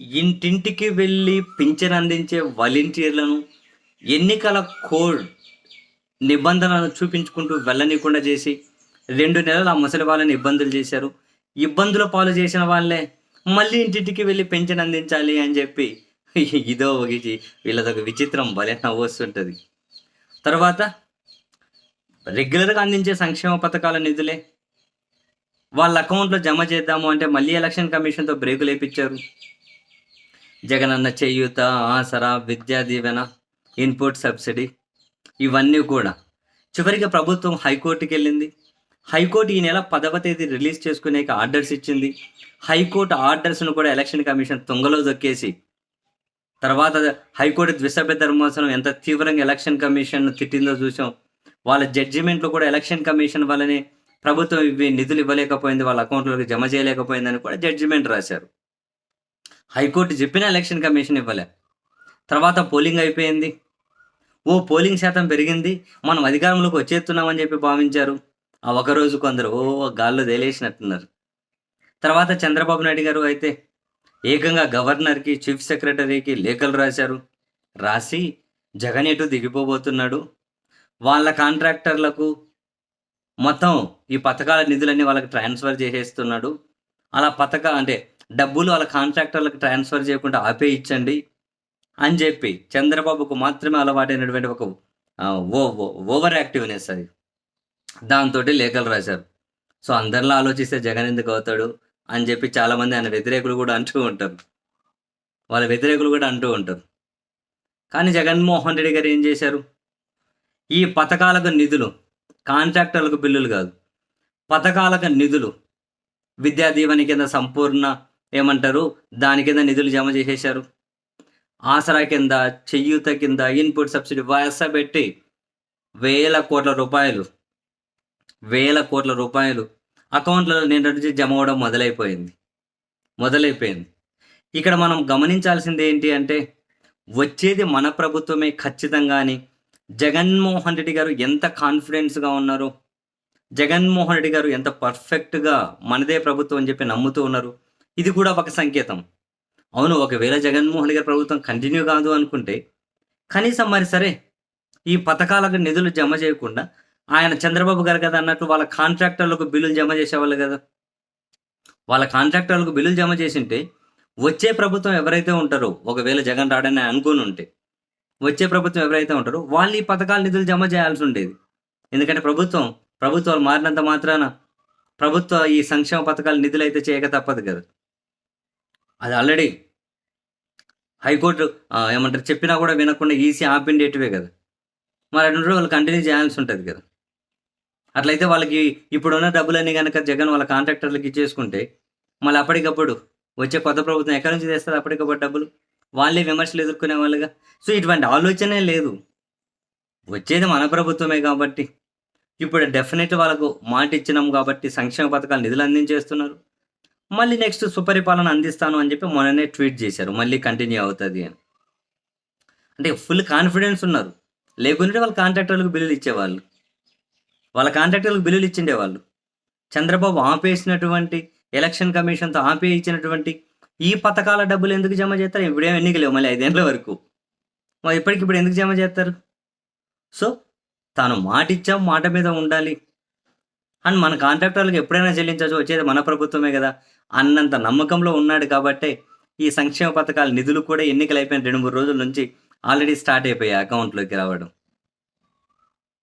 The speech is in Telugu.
ఇంటింటికి వెళ్ళి పింఛన్ అందించే వాలంటీర్లను ఎన్నికల కోడ్ నిబంధనలను చూపించుకుంటూ వెళ్ళనీయకుండా చేసి రెండు నెలలు ఆ ముసలి వాళ్ళని ఇబ్బందులు చేశారు. ఇబ్బందుల పాలు చేసిన వాళ్ళే మళ్ళీ ఇంటింటికి వెళ్ళి పెన్షన్ అందించాలి అని చెప్పి ఇదో ఒకటి వీళ్ళదొక విచిత్రం భలే నవ్వొస్తుంటుంది. తర్వాత రెగ్యులర్గా అందించే సంక్షేమ పథకాల నిధులే. వాళ్ళ అకౌంట్లో జమ చేద్దాము అంటే మళ్ళీ ఎలక్షన్ కమిషన్తో బ్రేకులు వేయించారు జగనన్న చేయూత ఆసరా విద్యా దీవెన ఇన్పుట్ సబ్సిడీ ఇవన్నీ కూడా చివరికి ప్రభుత్వం హైకోర్టుకి వెళ్ళింది. హైకోర్టు ఈ నెల పదవ తేదీ రిలీజ్ చేసుకునే ఆర్డర్స్ ఇచ్చింది. హైకోర్టు ఆర్డర్స్ను కూడా ఎలక్షన్ కమిషన్ తుంగలో దొక్కేసి తర్వాత హైకోర్టు ద్విసభ్య ధర్మాసనం ఎంత తీవ్రంగా ఎలక్షన్ కమిషన్ తిట్టిందో చూసాం. వాళ్ళ జడ్జిమెంట్లో కూడా ఎలక్షన్ కమిషన్ వల్లనే ప్రభుత్వం ఇవి నిధులు ఇవ్వలేకపోయింది వాళ్ళ అకౌంట్లోకి జమ చేయలేకపోయిందని కూడా జడ్జిమెంట్ రాశారు. హైకోర్టు చెప్పిన ఎలక్షన్ కమిషన్ ఇవ్వలే. తర్వాత పోలింగ్ అయిపోయింది. ఓ పోలింగ్ శాతం పెరిగింది. మనం అధికారంలోకి వచ్చేస్తున్నామని చెప్పి భావించారు. ఆ ఒకరోజు కొందరు ఓ గాల్లో తేలేసినట్టున్నారు. తర్వాత చంద్రబాబు నాయుడు గారు అయితే ఏకంగా గవర్నర్కి చీఫ్ సెక్రటరీకి లేఖలు రాశారు. రాసి జగన్ ఎటు దిగిపోబోతున్నాడు? వాళ్ళ కాంట్రాక్టర్లకు మొత్తం ఈ పథకాల నిధులన్నీ వాళ్ళకి ట్రాన్స్ఫర్ చేసేస్తున్నాడు. అలా పథక అంటే డబ్బులు వాళ్ళ కాంట్రాక్టర్లకు ట్రాన్స్ఫర్ చేయకుండా ఆపేయించండి అని చెప్పి చంద్రబాబుకు మాత్రమే అలవాటైనటువంటి ఒక ఓ ఓ- ఓవర్ యాక్టివ్నెస్ అది. దాంతో లేఖలు రాశారు. సో అందరిలో ఆలోచిస్తే జగన్ ఎందుకు అవుతాడు అని చెప్పి చాలామంది ఆయన వ్యతిరేకులు కూడా అంటూ ఉంటారు. వాళ్ళ వ్యతిరేకులు కూడా అంటూ ఉంటారు. కానీ జగన్మోహన్ రెడ్డి గారు ఏం చేశారు? ఈ పథకాలకు నిధులు కాంట్రాక్టర్లకు బిల్లులు కాదు పథకాలకు నిధులు విద్యా దీవెన కింద సంపూర్ణ ఏమంటారు? దాని కింద నిధులు జమ చేసేశారు. ఆసరా కింద చెయ్యూత కింద ఇన్పుట్ సబ్సిడీ వయస పెట్టి వేల కోట్ల రూపాయలు వేల కోట్ల రూపాయలు అకౌంట్లలో నిన్నటి నుంచి జమ అవడం మొదలైపోయింది. మొదలైపోయింది. ఇక్కడ మనం గమనించాల్సింది ఏంటి అంటే వచ్చేది మన ప్రభుత్వమే ఖచ్చితంగాని జగన్మోహన్ రెడ్డి గారు ఎంత కాన్ఫిడెన్స్గా ఉన్నారో? జగన్మోహన్ రెడ్డి గారు ఎంత పర్ఫెక్ట్గా మనదే ప్రభుత్వం అని చెప్పి నమ్ముతూ ఉన్నారు? ఇది కూడా ఒక సంకేతం. అవును ఒకవేళ జగన్మోహన్ గారి ప్రభుత్వం కంటిన్యూ కాదు అనుకుంటే కనీసం మరి సరే ఈ పథకాలకు నిధులు జమ చేయకుండా ఆయన చంద్రబాబు గారు కదా అన్నట్టు వాళ్ళ కాంట్రాక్టర్లకు బిల్లులు జమ చేసేవాళ్ళు కదా. వాళ్ళ కాంట్రాక్టర్లకు బిల్లులు జమ చేసింటే వచ్చే ప్రభుత్వం ఎవరైతే ఉంటారో ఒకవేళ జగన్ రాడని అనుకుని ఉంటే వచ్చే ప్రభుత్వం ఎవరైతే ఉంటారో వాళ్ళు ఈ పథకాల నిధులు జమ చేయాల్సి ఉండేది. ఎందుకంటే ప్రభుత్వం ప్రభుత్వాలు మారినంత మాత్రాన ప్రభుత్వ ఈ సంక్షేమ పథకాల నిధులు అయితే చేయక తప్పదు కదా. అది ఆల్రెడీ హైకోర్టు ఏమంటారు చెప్పినా కూడా వినకుండా ఈసీ ఆపిండేటివే కదా. మరి అటువంటి వాళ్ళు కంటిన్యూ చేయాల్సి ఉంటుంది కదా. అట్లయితే వాళ్ళకి ఇప్పుడున్న డబ్బులన్నీ కనుక జగన్ వాళ్ళ కాంట్రాక్టర్లకి ఇచ్చేసుకుంటే మళ్ళీ అప్పటికప్పుడు వచ్చే కొత్త ప్రభుత్వం ఎక్కడి నుంచి తెస్తారు అప్పటికప్పుడు డబ్బులు? వాళ్ళే విమర్శలు ఎదుర్కొనే వాళ్ళుగా? సో ఇటువంటి ఆలోచనే లేదు. వచ్చేది మన ప్రభుత్వమే కాబట్టి. ఇప్పుడు డెఫినెట్ వాళ్ళకు మాట ఇచ్చినాం కాబట్టి సంక్షేమ పథకాలు నిధులు అందించేస్తున్నారు. మళ్ళీ నెక్స్ట్ సుపరిపాలన అందిస్తాను అని చెప్పి మొన్ననే ట్వీట్ చేశారు. మళ్ళీ కంటిన్యూ అవుతుంది అని. అంటే ఫుల్ కాన్ఫిడెన్స్ ఉన్నారు. లేకుంటే వాళ్ళ కాంట్రాక్టర్లకు బిల్లులు ఇచ్చేవాళ్ళు. వాళ్ళ కాంట్రాక్టర్లకు బిల్లులు ఇచ్చిండేవాళ్ళు చంద్రబాబు ఆపేసినటువంటి ఎలక్షన్ కమిషన్తో ఆపే ఇచ్చినటువంటి ఈ పథకాల డబ్బులు ఎందుకు జమ చేస్తారు? ఇప్పుడేం ఎన్నికలేవు మళ్ళీ ఐదేళ్ళ వరకు. మరి ఇప్పుడు ఎందుకు జమ చేస్తారు? సో తాను మాట ఇచ్చాం మాట మీద ఉండాలి. అండ్ మన కాంట్రాక్టర్లకు ఎప్పుడైనా చెల్లించవచ్చు వచ్చేది మన ప్రభుత్వమే కదా. అన్నంత నమ్మకంలో ఉన్నాడు కాబట్టే ఈ సంక్షేమ పథకాల నిధులు కూడా ఎన్నికలు అయిపోయిన రెండు మూడు రోజుల నుంచి ఆల్రెడీ స్టార్ట్ అయిపోయాయి అకౌంట్లోకి రావడం.